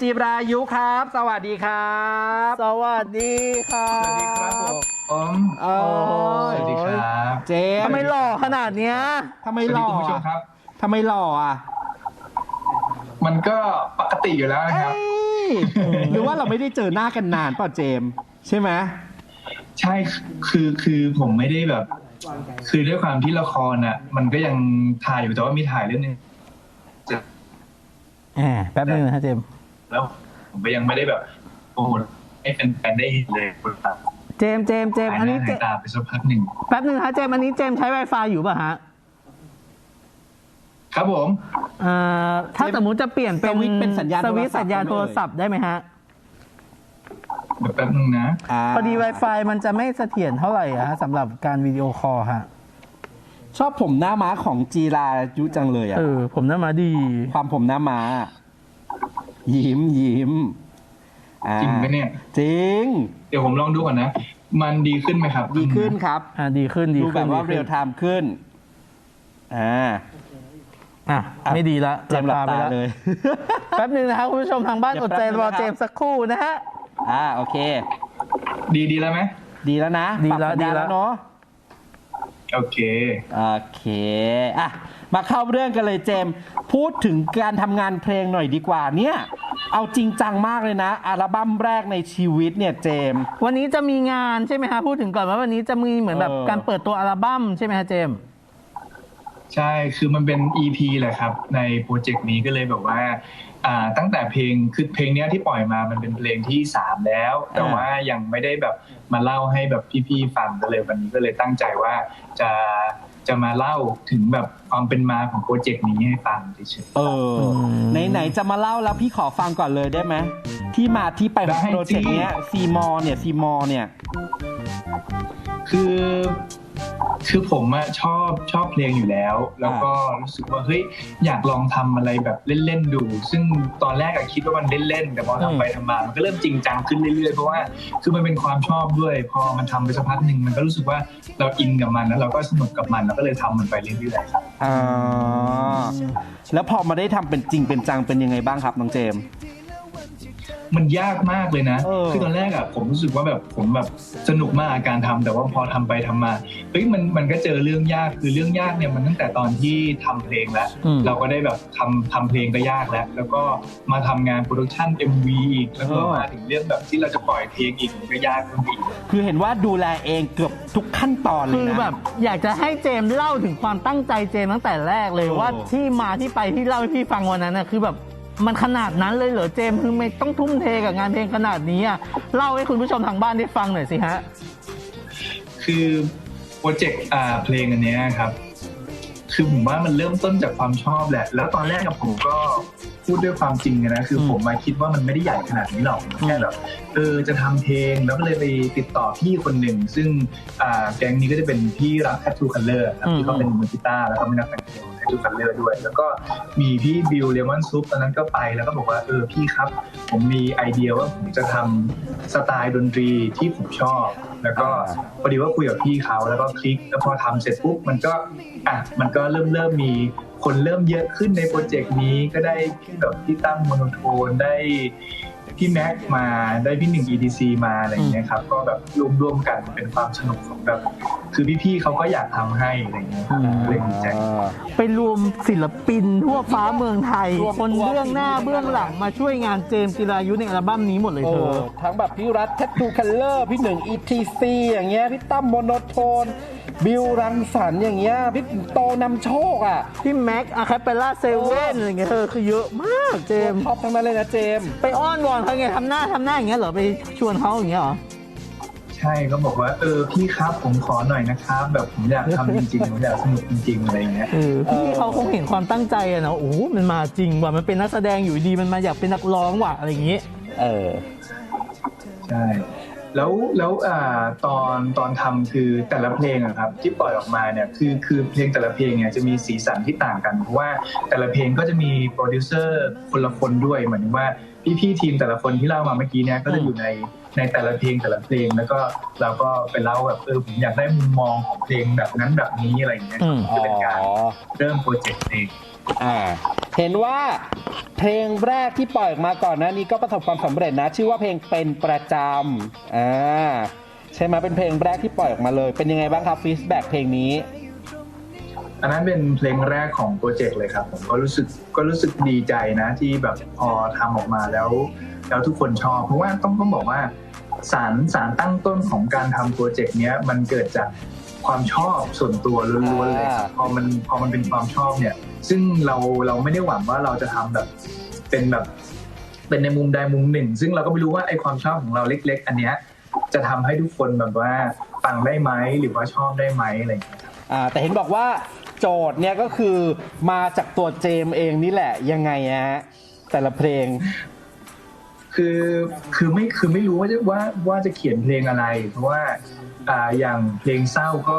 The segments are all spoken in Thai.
จีรายุครับ สวัสดีครับ สวัสดีค่ะสวัสดีครับผมผมโอ้ยสวัสดีครับเจมทำไมหล่อขนาดเนี้ยทำไมสวัสหดีล่อคุณผู้ชมครับทำไมหล่ออะ มันก็ปกติอยู่แล้วนะครับเอ้ยหรือว่าเราไม่ได้เจอหน้ากันนานเปล่ะเจมส์ใช่ไหมใช่คือคือผมไม่ได้แบบ คือด้วยความที่ละครอะ มันก็ยังถ่ายอยู่แต่ว่ามีถ่ายเรื่องนึงแหมแป๊บนึงนะฮะเจมส์ แล้วผมก็ยังไม่ได้แบบโอ้โหให้แฟนๆได้เห็นเลยคนตาเจมส์เจมส์เจมส์หายอันหนี้น้าเจหายตาไปสักพักหนึ่งแป๊บนึงฮะเจมส์อันนี้เจมส์ใช้ Wi-Fi อยู่ป่ะฮะครับผม เอ่อถ้าสมมุติจะเปลี่ยนเป็นสวิตช์เป็นสัญญาณสวิตช์สัญญาณโทรศัพท์ได้ไหมฮะแบบแป๊บนึงนะาพอดี Wi-Fi มันจะไม่เสถียรเท่าไหร่อะฮะสำหรับการวิดีโอคอลฮะชอบผมหน้าม้าของจีรายุจังเลยอะ เออผมน่ามาดี ความผมหน้าม้า ยิ้มยิ้มอ่าจริงไหมเนี่ย จริง เดี๋ยวผมลองดูก่อนนะ มันดีขึ้นไหมครับ ดีขึ้นครับ อ่าดีขึ้นดีดูขึ้นแบบว่าดีเรีขึ้ยนลไทม์ขึ้น อ่าอะไม่ดีละเจมส์หลับไปตาแล้วเลย แป๊บนึงนะครับคุณผู้ชมทางบ้านเดี๋อยวดใจรอแป๊บนึงนะครับเจมส์สักครู่นะฮะ อ่าโอเค ดีดีแล้วไหม ดีแล้วนะ ดีแล้วปรับสัญญาณดีแล้วเนาะโอเค โอเค อะ มาเข้าเรื่องกันเลยเจมส์พูดถึงการทำงานเพลงหน่อยดีกว่าเนี่ย เอาจริงจังมากเลยนะ อัลบั้มแรกในชีวิตเนี่ยเจมส์วันนี้จะมีงานใช่ไหมฮะพูดถึงก่อนว่าวันนี้จะมีเหมือนแบบเออ การเปิดตัวอัลบั้มใช่ไหมฮะเจมส์ใช่ คือมันเป็น EP แหละครับ ในโปรเจกต์นี้ก็เลยแบบว่าอ่า ตั้งแต่เพลง คือเพลงเนี้ยที่ปล่อยมา มันเป็นเพลงที่สามแล้ว แต่ว่ายังไม่ได้แบบมาเล่าให้แบบพี่ๆฟังก็เลยวันนี้ก็เลยตั้งใจว่าจะจะมาเล่าถึงแบบความเป็นมาของโปรเจกต์นี้ให้ฟังเฉยเออไหนๆจะมาเล่าแล้วพี่ขอฟังก่อนเลยได้ไหมที่มาที่ไปของได้โปรเจกต์สิเนี้ยซีมอเนี่ยซีมอเนี่ยๆคือคือผมอะชอบชอบเพลงอยู่แล้ว แล้วก็รู้สึกว่าเฮ้ยอยากลองทำอะไรแบบเล่นๆดู ซึ่งตอนแรกอะคิดว่ามันเล่นๆแต่พอทำไปทำมา มันก็เริ่มจริงจังขึ้นเรื่อยๆเพราะว่าคือมันเป็นความชอบด้วย พอมันทำไปสักพักหนึ่งมันก็รู้สึกว่าเราอินกับมันแล้วเราก็สนุกกับมันเราก็เลยทำมันไปเรื่อยๆครับอ่าแล้วพอมาได้ทำเป็นจริงเป็นจังเป็นยังไงบ้างครับน้องเจมส์ มันยากมากเลยนะ เออ คือตอนแรกอะผมรู้สึกว่าแบบผมแบบสนุกมากกับการทำแต่ว่าพอทำไปทำมาเฮ้ยมันมันก็เจอเรื่องยากคือเรื่องยากเนี่ยมันตั้งแต่ตอนที่ทำเพลงแล้ว อืม เราก็ได้แบบทำทำเพลงก็ยากแล้ว แล้วก็มาทำงานโปรดักชัน MV อีกแล้วก็มาถึงเรื่องแบบที่เราจะปล่อยเพลงอีกมันก็ยากขึ้นไปอีก คือเห็นว่าดูแลเองเกือบทุกขั้นตอนเลยคือนะแบบอยากจะให้เจมส์เล่าถึงความตั้งใจเจมส์ตั้งแต่แรกเลยโอ้ ว่าที่มาที่ไปที่เล่าให้พี่ฟังวันนั้นนะคือแบบ มันขนาดนั้นเลยเหรอเจมส์คือไม่ต้องทุ่มเทกับงานเพลงขนาดนี้อะเล่าให้คุณผู้ชมทางบ้านได้ฟังหน่อยสิฮะ คือโปรเจกต์อ่าเพลงอันเนี้ยครับ คือผมว่ามันเริ่มต้นจากความชอบแหละ แล้วตอนแรกกับผมก็พูดด้วยความจริงอะนะ คืออมผมมาคิดว่ามันไม่ได้ใหญ่ขนาดนี้หรอกแค่แบบเออจะทำเพลงแล้วก็เลยไปติดต่อพี่คนหนึ่ง ซึ่งอ่าแก๊งนี้ก็จะเป็นพี่รัก Tattoo Color ครับที่เขาเป็นมือกีตาร์แล้วก็เป็นนักแต่งเพลง Tattoo Color ด้วย แล้วก็มีพี่บิวเลมอนซุปตอนนั้นก็ไปแล้วก็บอกว่าเออพี่ครับ ผมมีไอเดียว่าผมจะทำสไตล์ดนตรีที่ผมชอบ แล้วก็พอดีว่าคุยกับพี่เขาแล้วก็คลิกแล้วพอทำเสร็จปุ๊บมันก็อะมันก็เริ่มเริ่มมีคนเริ่มเยอะขึ้นในโปรเจกต์นี้ก็ได้พี่แบบพี่ตั้มโมโนโทนได้ พี่แม็กมาได้พี่หนึ่ง EDC มาอะไรอย่างเงี้ยครับก็แบบร่วมๆกันเป็นความสนุกของแบบคือพี่ๆเขาก็อยากทำให้อะไรอย่างเงี้ยครับเลยดีใจไปรวมศิลปินทั่วฟ้าเมืองไทยรวมคนตัวเบื้องหน้าเบื้องหลังมาช่วยงานเจมส์จิรายุในอัลบั้มนี้หมดเลยโอ้เธอทั้งแบบพี่รัฐแททูคัลเลอร์พี่หนึ่ง ETC อย่างเงี้ยพี่ตั้มโมโนโทนบิวรังสรรค์อย่างเงี้ยพี่โตนำโชคอะพี่แม็กอะแคปเปล่าเซเว่นอะไรเงี้ยเธอคือเยอะมากเจมส์ท็อปทั้งนั้นเลยนะเจมส์ไปอ้อนวอนเขาไงทำหน้าทำหน้าอย่างเงี้ยเหรอไปชวนเขาอย่างเงี้ยเหรอใช่ก็บอกว่าเออพี่ครับผมขอหน่อยนะครับ แบบผมอยากทำจริงๆผมอยากสนุกจริงๆอะไรอย่างเงี้ย เออพี่เขาคงเห็นความตั้งใจอะเนาะโอ้โหมันมาจริงว่ะมันเป็นนักแสดงอยู่ดีมันมาอยากเป็นนักร้องว่ะอะไรอย่างงี้เออ ใช่ แล้วแล้วอ่าตอนตอนทำคือแต่ละเพลงอะครับที่ปล่อยออกมาเนี่ยคือคือเพลงแต่ละเพลงเนี่ยจะมีสีสันที่ต่างกันเพราะว่าแต่ละเพลงก็จะมีโปรดิวเซอร์คนละคนด้วยเหมือนว่าพี่ๆทีมแต่ละคนที่เล่ามาเมื่อกี้เนี่ยก็จะอยู่ในในแต่ละเพลงแต่ละเพลงแล้วก็เราก็ไปเล่าแบบเออผมอยากได้มุมมองของเพลงแบบนั้นแบบนี้อะไรอย่างเงี้ยอืมจะเป็นการเริ่มโปรเจกต์เพลง อ่าเห็นว่าเพลงแรกที่ปล่อยออกมาก่อนหน้านี้ก็ประสบความสำเร็จนะ ชื่อว่าเพลงเป็นประจำอ่าใช่ไหมเป็นเพลงแรกที่ปล่อยออกมาเลย เป็นยังไงบ้างครับฟีดแบ็กเพลงนี้ อันนั้นเป็นเพลงแรกของโปรเจกต์เลยครับ ผมก็รู้สึกก็รู้สึกดีใจนะที่แบบพอทำออกมาแล้ว แล้วทุกคนชอบ เพราะว่าต้องต้องบอกว่าสารสารตั้งต้นของการทำโปรเจกต์เนี้ยมันเกิดจากความชอบส่วนตัวล้วนๆเลยครับพอมันพอมันเป็นความชอบเนี่ย ซึ่งเราเราไม่ได้หวังว่าเราจะทำแบบเป็นแบบเป็นในมุมใดมุมหนึ่ง ซึ่งเราก็ไม่รู้ว่าไอความชอบของเราเล็ก ๆ อันเนี้ยจะทำให้ทุกคนแบบว่าฟังได้ไหมหรือว่าชอบได้ไหมอะไรอย่างเงี้ยอ่าแต่เห็นบอกว่าโจทย์เนี่ยก็คือมาจากตัวเจมเองนี่แหละยังไงฮะแต่ละเพลง คือคือไม่คือไม่รู้ว่าจะว่าว่าจะเขียนเพลงอะไร เพราะว่าอ่าอย่างเพลงเศร้าก็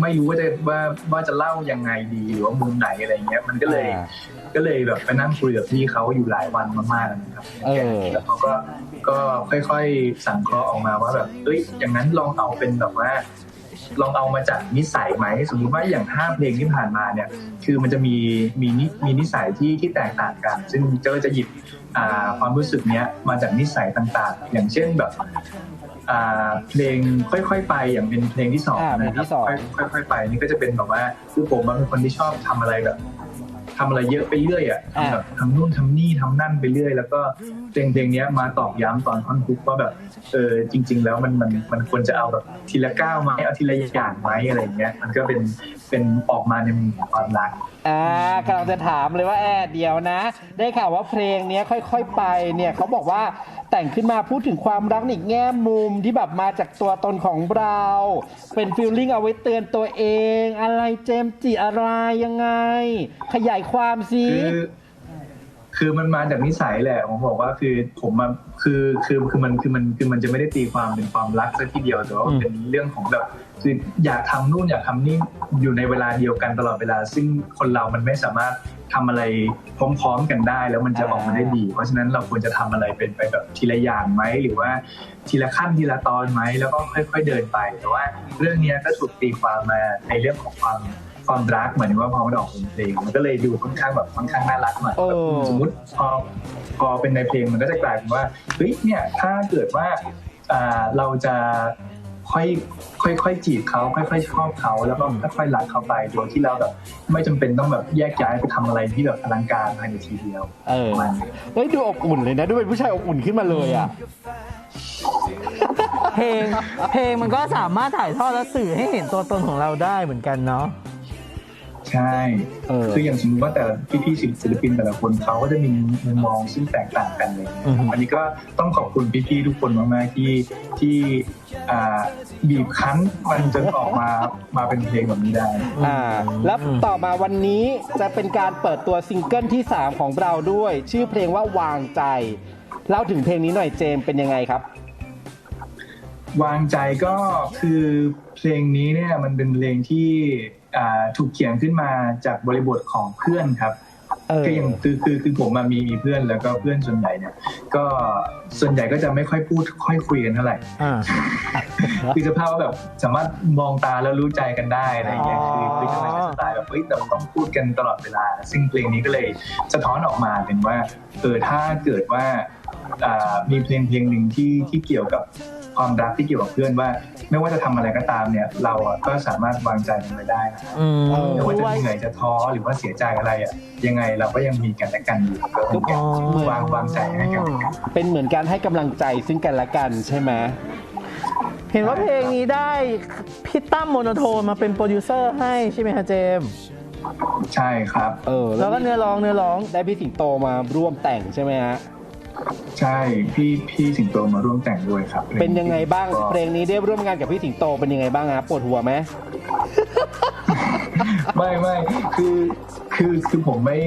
ไม่รู้ว่าจะว่าว่าจะเล่ายังไงดีหรือว่ามุมไหนอะไรเงี้ย มันก็เลยอ่าก็เลยแบบไปนั่งคุยกับพี่เขาอยู่หลายวันมากๆนะครับเออ แล้วเขาก็ก็ค่อยๆสังเคราะห์ออกมาว่าแบบเอ้ยอย่างนั้นลองเอาเป็นแบบว่า ลองเอามาจากนิสัยไหมสมมติว่าอย่างห้าเพลงที่ผ่านมาเนี่ย คือมันจะมีมีนิมีนิสัยที่ที่แตกต่างกัน ซึ่งก็จะหยิบอ่า ความรู้สึกเนี้ยมาจากนิสัยต่างๆ อย่างเช่นแบบอ่าเพลงค่อยๆไปอย่างเป็นเพลงที่สองอ่าเพลงนะคที่รับสองค่อยๆค่อยๆไปนี่ก็จะเป็นแบบว่าคือผมอะเป็นคนที่ชอบทำอะไรแบบ ทำอะไรเยอะไปเรื่อยอะทำแบบทำนู่นทำนี่ทำนั่นไปเรื่อย แล้วก็เพลงเพลงเนี้ยมาตอกย้ำตอนท่อนฮุกว่าแบบเออจริง ๆ แล้วมันมันมันควรจะเอาแบบทีละก้าวไหมเอาทีละอย่างไหมอะไรอย่างเงี้ย มันก็เป็นเป็นออกมาในมุมของความรักอ่ากำลังจะถามเลยว่าแอดเดียวนะ ได้ข่าวว่าเพลงเนี้ยค่อย ๆ ไปเนี่ยเขาบอกว่า แต่งขึ้นมาพูดถึงความรักในอีกแง่มุมที่แบบมาจากตัวตนของเรา เป็นฟีลลิ่งเอาไว้เตือนตัวเอง อะไรเจมส์จิอะไรยังไง ขยายความสิคือคือมันมาจากนิสัยแหละผมบอกว่าคือผมมาคือคือคือมันคือมันคือมันจะไม่ได้ตีความเป็นความรักซะทีเดียวแต่ว่าเป็นเรื่องของแบบคืออยากทำนู่นอยากทำนี่อยู่ในเวลาเดียวกันตลอดเวลา ซึ่งคนเรามันไม่สามารถ ทำอะไรพร้อมๆกันได้ แล้วมันจะออกมาได้ดี เพราะฉะนั้นเราควรจะทำอะไรเป็นไปแบบทีละอย่างไหมหรือว่าทีละขั้นทีละตอนไหมแล้วก็ค่อย ๆเดินไปแต่ว่าเรื่องเนี้ยก็ถูกตีความมาในเรื่องของความความรักเหมือนว่าพอมันออกเป็นเพลงมันก็เลยดูค่อนข้างแบบค่อนข้างน่ารักหน่อยเออแบบสมมติพอพอเป็นในเพลงมันก็จะกลายเป็นว่าเฮ้ยเนี่ยถ้าเกิดว่าอ่าเราจะ ค่อยค่อยค่อยจีบเขาค่อยๆชอบเขาแล้วก็ค่อยๆรักเขาไปโดยที่เราแบบไม่จำเป็นต้องแบบแยกย้ายไปทำอะไรที่แบบอลังการภายในทีเดียว เออประมาณนี้เฮ้ยดูอบอุ่นเลยนะดูเป็นผู้ชายอบอุ่นขึ้นมาเลยอะเพลงเพลงมันก็สามารถถ่ายทอดและสื่อให้เห็นตัวตนของเราได้เหมือนกันเนาะ ใช่เออ คืออย่างสมมติว่าแต่ละพี่ๆศิลปินแต่ละคนเขาก็จะมีมุมมองซึ่งแตกต่างกันเลย อือฮึ อันนี้ก็ต้องขอบคุณพี่ ๆ ทุกคนมาก ๆ ที่ที่อ่าบีบคั้นมันจนออกมา มาเป็นเพลงแบบนี้ได้ อ่าแล้วต่อมาวันนี้จะเป็นการเปิดตัวซิงเกิลที่ 3 ของเราด้วย ชื่อเพลงว่าวางใจ เล่าถึงเพลงนี้หน่อยเจมส์เป็นยังไงครับ วางใจก็คือเพลงนี้เนี่ยมันเป็นเพลงที่อ่า ถูกเขียนขึ้นมาจากบริบทของเพื่อนครับเออคืออย่างคือคือคือผมมามีมีเพื่อนแล้วก็เพื่อนส่วนใหญ่เนี่ย ก็ส่วนใหญ่ก็จะไม่ค่อยพูดค่อยคุยกันเท่าไหร่อ่าคือสภาพว่าแบบสามารถมองตาแล้วรู้ใจกันได้อะไรอย่างเงี้ยอ๋อคือคือจะเป็นสไตล์แบบเฮ้ยเราต้องพูดกันตลอดเวลา ซึ่งเพลงนี้ก็เลยสะท้อนออกมาเป็นว่าเออถ้าเกิดว่าอ่ามีเพลงเพลงหนึ่งที่ที่เกี่ยวกับ ความรักที่เกี่ยวกับเพื่อนว่า ไม่ว่าจะทำอะไรก็ตามเนี่ย เราอะก็สามารถวางใจกันไปได้นะอืมเออไม่ว่าจะว่าเหนื่อยจะท้อหรือว่าเสียใจอะไรอะยังไงเราก็ยังมีกันและกันอยู่ก็เป็นการวางวางใจให้กันและกันเป็นเหมือนการให้กำลังใจซึ่งกันและกันใช่ไหมเห็นว่าเพลงนี้ได้พี่ตั้มโมโนโทนมาเป็นโปรดิวเซอร์ให้ใช่ไหมคะเจมส์ใช่ครับ เออ แล้วก็เนื้อร้องเนื้อร้องได้พี่สิงโตมาร่วมแต่งใช่ไหมฮะ ใช่พี่พี่สิงโตมาร่วมแต่งด้วยครับเป็นยังไงบ้างก็เพลงนี้ได้ร่วมงานกับพี่สิงโตเป็นยังไงบ้างฮะปวดหัวไหมไม่ไม่คือ คือคือผมไม่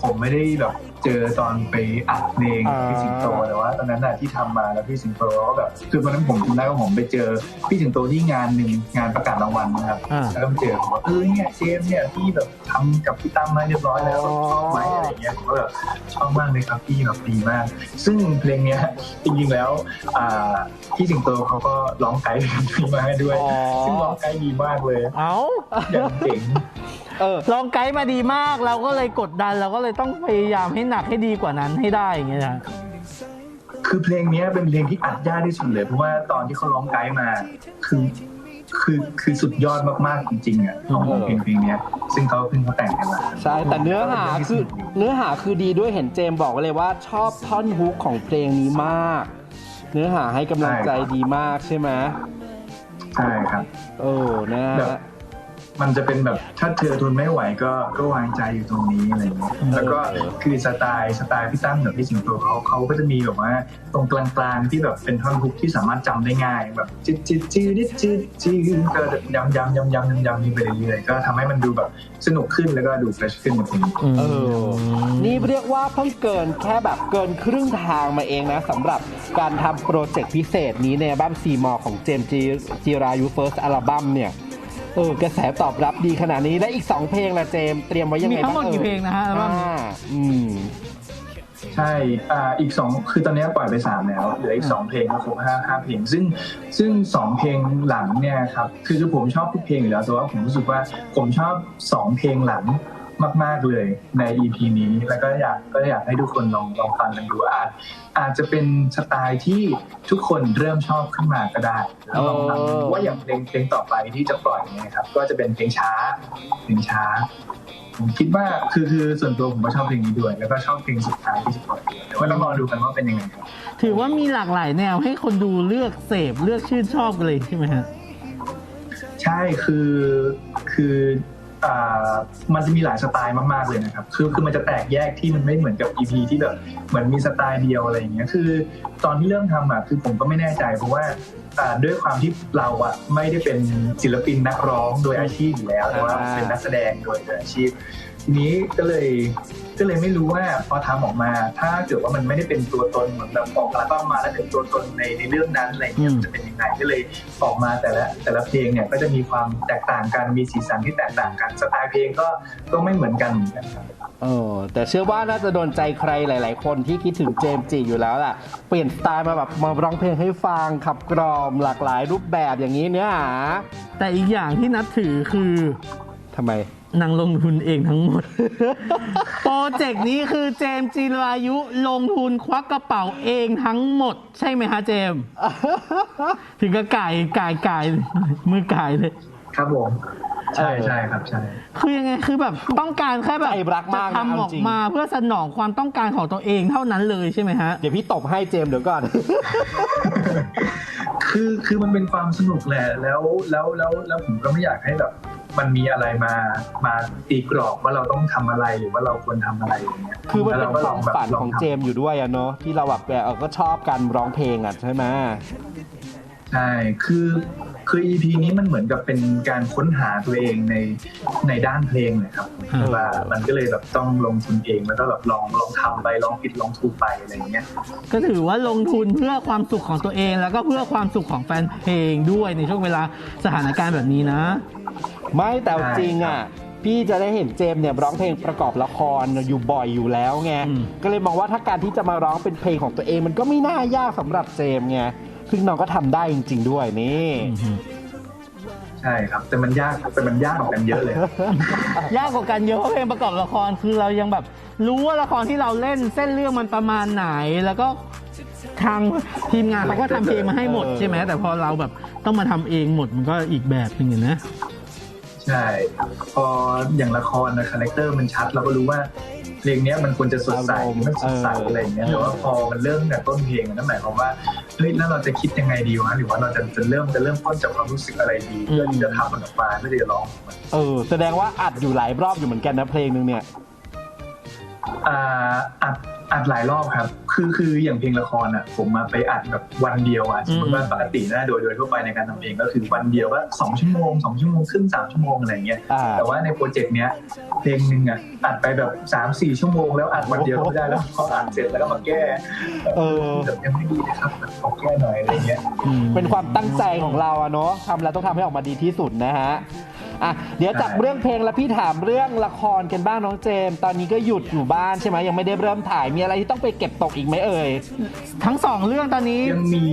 ผมไม่ได้แบบเจอตอนไปอัดเพลงอ่าพี่สิงโตแต่ว่าตอนนั้นน่ะที่ทำมาแล้วพี่สิงโตก็แบบคือวันนั้นผมจำได้ว่าผมไปเจอพี่สิงโตที่งานหนึ่งงานประกาศรางวัลนะครับอ่าแล้วก็ไปเจอผมว่าเออเนี่ยเจมส์เนี่ยพี่แบบทำกับพี่ตั้มมาเรียบร้อยแล้วชอบไหมอะไรเงี้ยผมก็แบบชอบมากเลยครับพี่แบบดีมาก ซึ่งเพลงเนี้ยจริงๆแล้วอ่าพี่สิงโตเขาก็ร้องไกด์เพลงนี้มาให้ด้วยอ๋อซึ่งร้องไกด์ดีมากเลย เอ้าอย่างเจ๋ง เออลองไกด์มาดีมากเราก็เลยกดดันเราก็เลยต้องพยายามให้หนักให้ดีกว่านั้นให้ได้อย่างเงี้ยนะคือเพลงเนี้ยเป็นเพลงที่อัดยากที่สุดเลย เพราะว่าตอนที่เขาร้องไกด์มาคือคือคือสุดยอดมากๆจริงๆอะของเออเพลงเพลงเนี้ยซึ่งเขาเพิ่งเขาแต่งกันมาใช่แต่เนื้อหาคือเนื้อหาคือดีด้วยเห็นเจมส์บอกไว้เลยว่าชอบท่อนฮุกของเพลงนี้มาก เนื้อหาให้กำลังใจดีมากใช่ไหมใช่ครับ เออนะแบฮะบ มันจะเป็นแบบถ้าเธอทนไม่ไหวก็ก็วางใจอยู่ตรงนี้อะไรเงี้ยแล้วก็คือสไตล์สไตล์พี่ตั้มกับพี่สิงโตเขาเขาก็จะมีแบบว่าตรงกลางๆที่แบบเป็นท่อนฮุกที่สามารถจำได้ง่ายแบบจิดจิดจิดจิดจิดก็ย้ำย้ำย้ำย้ำย้ำย้ำนี่ไปเรื่อยๆก็ทำให้มันดูแบบสนุกขึ้นแล้วก็ดูเฟรชขึ้นในเพลงเออนี่เรียกว่าเพิ่งเกินแค่แบบเกินครึ่งทางมาเองนะสำหรับการทำโปรเจกต์พิเศษนี้ในอัลบั้มซีมอของเจมส์จีจีรายุเฟิร์สอัลบั้มเนี่ยเออกระแสตอบรับดีขนาดนี้และอีก 2 เพลงละเจมส์เตรียมไว้ยังไงมีทั้งหมดบ้างกี่เพลงนะฮะอัลบั้มนี้ อ่าอืม ใช่อ่าอีกสองคือตอนนี้ปล่อยไปสามแล้ว เหลืออีกสองเพลงก็ครบห้าห้าเพลง ซึ่งซึ่งสองเพลงหลังเนี่ยครับ คือคือผมชอบทุกเพลงอยู่แล้วแต่ว่าผมรู้สึกว่าผมชอบสองเพลงหลัง มาก ๆเลยใน EP นี้ แล้วก็อยากก็อยากให้ทุกคนลองลองฟังกันดูอาจอาจจะเป็นสไตล์ที่ทุกคนเริ่มชอบขึ้นมาก็ได้แล้วลองฟังดูว่าอย่างเพลงเพลงต่อไปที่จะปล่อยเนี่ยครับ ก็จะเป็นเพลงช้าเพลงช้าผมคิดว่าคือคือส่วนตัวผมก็ชอบเพลงนี้ด้วย แล้วก็ชอบเพลงสุดท้ายที่จะปล่อยด้วยแต่ว่าต้องรอดูกันว่าเป็นยังไงครับถือว่ามีหลากหลายแนวให้คนดูเลือกเสพเลือกชื่นชอบกันเลยใช่ไหมฮะใช่คือคืออ่า มันจะมีหลายสไตล์มากๆเลยนะครับ คือคือมันจะแตกแยกที่มันไม่เหมือนกับ EP ที่แบบเหมือนมีสไตล์เดียวอะไรอย่างเงี้ย คือ ตอนที่เริ่มทำอะคือผมก็ไม่แน่ใจเพราะว่าอ่ด้วยความที่เราอะไม่ได้เป็นศิลปินนักร้องโดยอาชีพอยู่แล้วแต่ว่าเป็นนักแสดงโดยโดยอาชีพทีนี้ก็เลย ก็เลยไม่รู้ว่าพอทำออกมา ถ้าเกิดว่ามันไม่ได้เป็นตัวตนเหมือนแบบออกอัลบั้มมาแล้วเป็นตัวตนในในเรื่องนั้นอะไรเงี้ยอืมมันจะเป็นยังไงก็เลยออกมาแต่ละแต่ละเพลงเนี่ยก็จะมีความแตกต่างกันมีสีสันที่แตกต่างกันสไตล์เพลงก็ก็ไม่เหมือนกันเหมือนกันครับเออแต่เชื่อว่าน่าจะโดนใจใครหลาย ๆ คนที่คิดถึงเจมส์จีอยู่แล้วล่ะ เปลี่ยนสไตล์มาแบบมาร้องเพลงให้ฟังขับกล่อมหลากหลายรูปแบบอย่างนี้เนื้อหาแต่อีกอย่างที่นับถือคือทำไม นางลงทุนเองทั้งหมด โปรเจกต์นี้คือเจมส์จีรายุลงทุนควักกระเป๋าเองทั้งหมด ใช่ไหมฮะเจมส์ถึงกับก่ายก่ายก่ายมือก่ายเลย ครับผม ใช่เออใช่ครับใช่ คือยังไงคือแบบต้องการแค่แบบใจรักมากนะจะทำอเอาอกจริง มาเพื่อสนองความต้องการของตัวเองเท่านั้นเลยใช่ไหมฮะ เดี๋ยวพี่ตบให้เจมส์เดี๋ยวก่อน คือคือมันเป็นความสนุกแหละแล้วแล้วแล้วแล้วผมก็ไม่อยากให้แบบ มันมีอะไรมามาตีกรอบว่าเราต้องทำอะไรหรือว่าเราควรทำอะไรอย่างเงี้ยคือมันเป็นแล้ความฝันของเจมมส์อยู่ด้วยอะเนาะที่เราแบบเออก็ชอบการร้องเพลงอะใช่ไหมใช่คือ คือ EP นี้มันเหมือนกับเป็นการค้นหาตัวเองในในด้านเพลงเลยครับอืมว่ามันก็เลยแบบต้องลงทุนเองแล้วก็แบบลองลองทำไปลองผิดลองถูกไปอะไรอย่างเงี้ยก็ถือว่าลงทุนเพื่อความสุขของตัวเอง แล้วก็เพื่อความสุขของแฟนเพลงด้วยในช่วงเวลาสถานการณ์แบบนี้นะ ไม่แต่เอาใช่จริงอะพี่จะได้เห็นเจมส์เนี่ยร้องเพลงประกอบละครอยู่บ่อยอยู่แล้วไงอืมก็เลยมองว่าถ้าการที่จะมาร้องเป็นเพลงของตัวเอง มันก็ไม่น่ายากสำหรับเจมส์ไง ซึ่งน้องก็ทำได้จริง ๆ ด้วยนี่ ใช่ครับ แต่มันยากแต่มันยากกว่ากันเยอะเลย ยากกว่ากันเยอะเพราะเพลงประกอบละครคือเรายังแบบ รู้ว่าละครที่เราเล่นเส้นเรื่องมันประมาณไหน แล้วก็ทางทีมงานเขาก็ทำเพลงมาให้หมดใช่ไหมแต่พอเราแบบต้องมาทำเองหมดมันก็อีกแบบหนึ่งอะนะ ใช่ พออย่างละครนะคาแรคเตอร์มันชัด เราก็รู้ว่า เพลงเนี้ยมันควรจะสดใสอารมณ์ไม่สดใสเออออะไรอย่างเงี้ยแต่ว่าพอมันเริ่มตั้งแต่ต้นเพลงอะนั่นหมายความว่าเฮ้ยแล้วเราจะคิดยังไงดีวะหรือว่าเราจะจะเริ่มจะเริ่มต้นจากความรู้สึกอะไรดีเพื่อที่จะทำมันออกมาเพื่อที่จะร้องออกมาเออแสดงว่าอัดอยู่หลายรอบอยู่เหมือนกันนะเพลงหนึงเนี่ยอ่าอัด อัดหลายรอบครับ คือคืออย่างเพลงละครอะ ผมมาไปอัดแบบวันเดียวอะสมมติว่าปกตินะโดยโดยทั่วไปในการทำเพลงก็คือวันเดียวก็สองชั่วโมงสองชั่วโมงครึ่งสามชั่วโมงอะไรอย่างเงี้ยอ่าแต่ว่าในโปรเจกต์เนี้ยเพลงหนึ่งอะอัดไปแบบสามสี่ชั่วโมงแล้วอัดวันเดียวก็ไม่ได้แล้วพออัดเสร็จแล้วก็มาแก้เออแบบยังไม่ดีนะครับแบบขอแก้หน่อยอะไรเงี้ยเป็นความตั้งใจของเราอะเนาะทำแล้วต้องทำให้ออกมาดีที่สุดนะฮะ อะเดี๋ยวจากเรื่องเพลงแล้วพี่ถามเรื่องละครกันบ้างน้องเจมส์ตอนนี้ก็หยุดอยู่บ้านใช่ไหมยังไม่ได้เริ่มถ่ายมีอะไรที่ต้องไปเก็บตกอีกไหมเอ่ยทั้งสองเรื่องตอนนี้ยังมี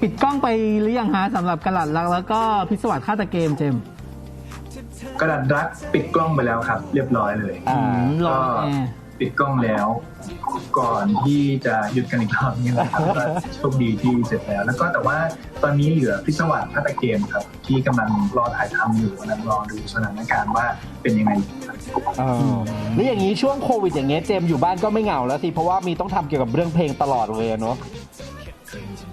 ปิดกล้องไปหรือยังฮะสำหรับกระหลัดรักแล้วก็พิศวาสฆาตเกมเจมส์กระดาษรักปิดกล้องไปแล้วครับ เรียบร้อยเลย อ่าอืมรอแอร์ ปิดกล้องแล้ว ก่อนที่จะหยุดกันอีกรอบนี้นะครับก็โชคดีที่เสร็จแล้ว แล้วก็แต่ว่าตอนนี้เหลือพิศวาสฆาตเกมครับ ที่กำลังรอถ่ายทำอยู่กำลังรอดูสถานการณ์ว่าเป็นยังไงครับเออแล้วอย่างนี้ช่วงโควิดอย่างเงี้ยเจมส์อยู่บ้านก็ไม่เหงาแล้วสิเพราะว่ามีต้องทำเกี่ยวกับเรื่องเพลงตลอดเลยอะเนาะ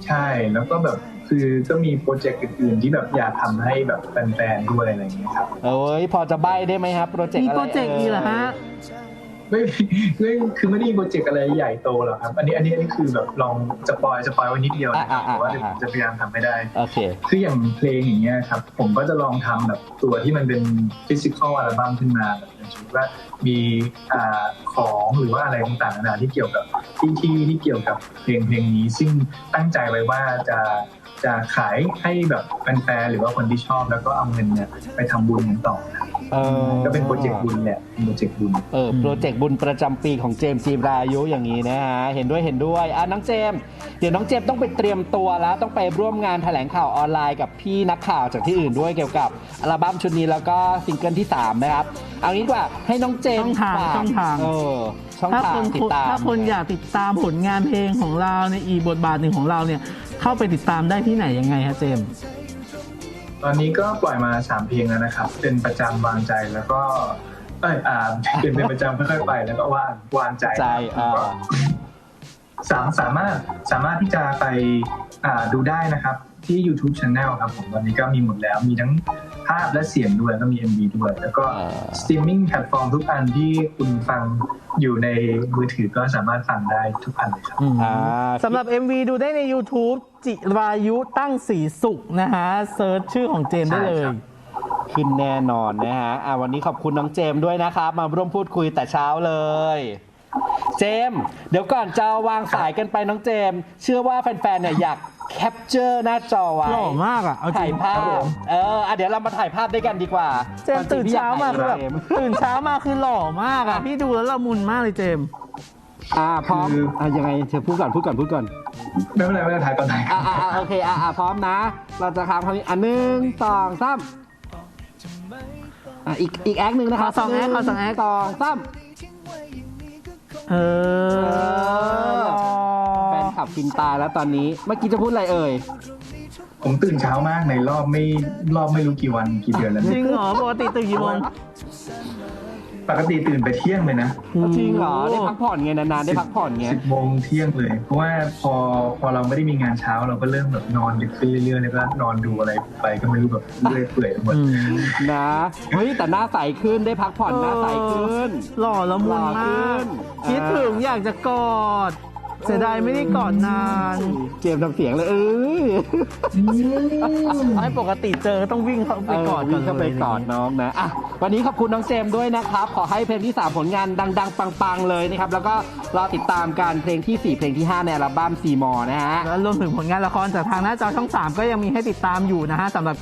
ใช่แล้วก็แบบคือก็มีโปรเจกต์อื่นๆที่แบบอยากทำให้แบบแฟนๆด้วยอะไรอย่างเงี้ยครับ เอ้ยพอจะใบ้ได้ไหมครับโปรเจกต์มีอะไรโปรเจกต์นี้เหรอฮะ ไม่ไม่คือไม่ได้มีโปรเจกต์อะไรใหญ่โตหรอกครับ อันนี้อันนี้อันนี้คือแบบลองสปอยสปอยไว้นิดเดียวนะครับแต่ว่าเดี๋ยวผมจะพยายามทำให้ได้โอเคคืออย่างเพลงอย่างเงี้ยครับ ผมก็จะลองทำแบบตัวที่มันเป็นฟิสิกอลอัลบั้มขึ้นมาแบบอย่างเช่นว่ามีอ่าของหรือว่าอะไรต่างๆนานาที่เกี่ยวกับที่ที่ที่เกี่ยวกับเพลงเพลงนี้ ซึ่งตั้งใจไว้ว่าจะ จะขายให้แบบแฟนๆหรือว่าคนที่ชอบแล้วก็เอาเงินเนี่ยไปทำบุญกันต่อนะครับเออก็เป็นโปรเจกต์บุญแหละเป็นโปรเจกต์บุญ เออโปรเจกต์บุญประจำปีของเจมส์จีรายุอย่างนี้นะฮะเห็นด้วยเห็นด้วยอะน้องเจมส์เดี๋ยวน้องเจมส์ต้องไปเตรียมตัวแล้ว ต้องไปร่วมงานแถลงข่าวออนไลน์กับพี่นักข่าวจากที่อื่นด้วยเกี่ยวกับอัลบั้มชุดนี้แล้วก็ซิงเกิลที่3นะครับเอางี้ดีกว่าให้น้องเจมส์ช่องทางฝกช่องทาง เออช่องถ้าทาคงนติดตาม ถ้าคนอยากติดตามผลงานเพลงของเราในอีกบทบาทหนึ่งของเราเนี่ย เข้าไปติดตามได้ที่ไหนยังไงฮะเจมส์ตอนนี้ก็ปล่อยมาสามเพลงแล้วนะครับ เป็นประจำวางใจแล้วก็เอยอ่าเป็นเป็นประจำค่อยๆไปแล้วก็ว่างวางใจใจครับอ่าสามสามารถสามารถที่จะไปอ่าดูได้นะครับ ที่ YouTube Channel ครับผมตอนนี้ก็มีหมดแล้วมีทั้ง ภาพและเสียงด้วยแล้วก็มี MV ด้วย แล้วก็อ่าสตรีมมิ่งแพลตฟอร์มทุกอันที่คุณฟังอยู่ในมือถือก็สามารถฟังได้ทุกอันเลยครับอ่าสำหรับ MV ดูได้ใน YouTube จิรายุตั้งสีสุขนะฮะเซิร์ชชื่อของเจมส์ได้เลใช่ยครับขึ้นแน่นอนนะฮะอะวันนี้ขอบคุณน้องเจมส์ด้วยนะครับ มาร่วมพูดคุยแต่เช้าเลย เจมส์เดี๋ยวก่อนจะวางสายกันไปน้องเจมส์เชื่อว่าแฟนๆเนี่ยอยาก แคปเจอร์หน้าจอไว้หล่อมากอะเอาจถ่าริยงภาครับพผมเอออะเดี๋ยวเรามาถ่ายภาพด้วยกันดีกว่าเจมส์ตื่นเช้ามาคือแบบเจมส์ตื่นเช้ามาคือหล่อมากอะ พี่ดูแล้วละมุนมากเลยเจมส์อ่าพร้อมคืออะยังไงเธอพูดก่อนพูดก่อนพูดก่อนไม่เป็นไรไม่เป็นไรถ่ายก่อนถ่ายก่อ่าอนอ่าโอเคอ่าอ่าพร้อมนะ เราจะค้างคำนี้อะหนึ่งสองสามอะอีกอีกแอคหนึ่งนะครับขอสองแอคขอสองแอคสองสาม เออแฟน คลับฟินตายแล้วตอนนี้เมื่อกี้จะพูดอะไรเอ่ย ผมตื่นเช้ามากในรอบไม่รอบไม่รู้กี่วันกี่เดือนแล้วจริเนี่ยงเหรอปกติตื่นกี่โมงปกติตื่นไปเที่ยงเลยนะจริงเหรอได้พักผ่อนไงนานๆได้พักผ่อนไงสิบโมงเที่ยงเลย เพราะว่าพอพอเราไม่ได้มีงานเช้าเราก็เริ่มแบบนอนดึกขึ้นเรื่อยๆแล้วก็นอนดูอะไรไปก็ไม่รู้แบบเรื่อยเปื่อยไปหมดอืมนะเฮ้ยแต่หน้าใสขึ้นได้พักผ่อนหน้าใสขึ้น หล่อละมุนหล่อขึ้มากน คิดถึงอยากจะกอด เสียดายไม่ได้กอดนาน เจมส์ทำเสียงเลยเออให้ปกติเจอต้องวิ่งเข้าไปกอดเวิ่งเข้าไปกอดน้องนะอะวันนี้ขอบคุณน้องเจมส์ด้วยนะครับ ขอให้เพลงที่ 3 ผลงานดัง ๆ ปังๆเลยนะครับ แล้วก็รอติดตามการเพลงที่ 4 เพลงที่ 5 ในอัลบั้มซีมอนะฮะ แล้วรวมถึงผลงานละครจากทางหน้าจอช่อง 3 ก็ยังมีให้ติดตามอยู่นะฮะสำหรับ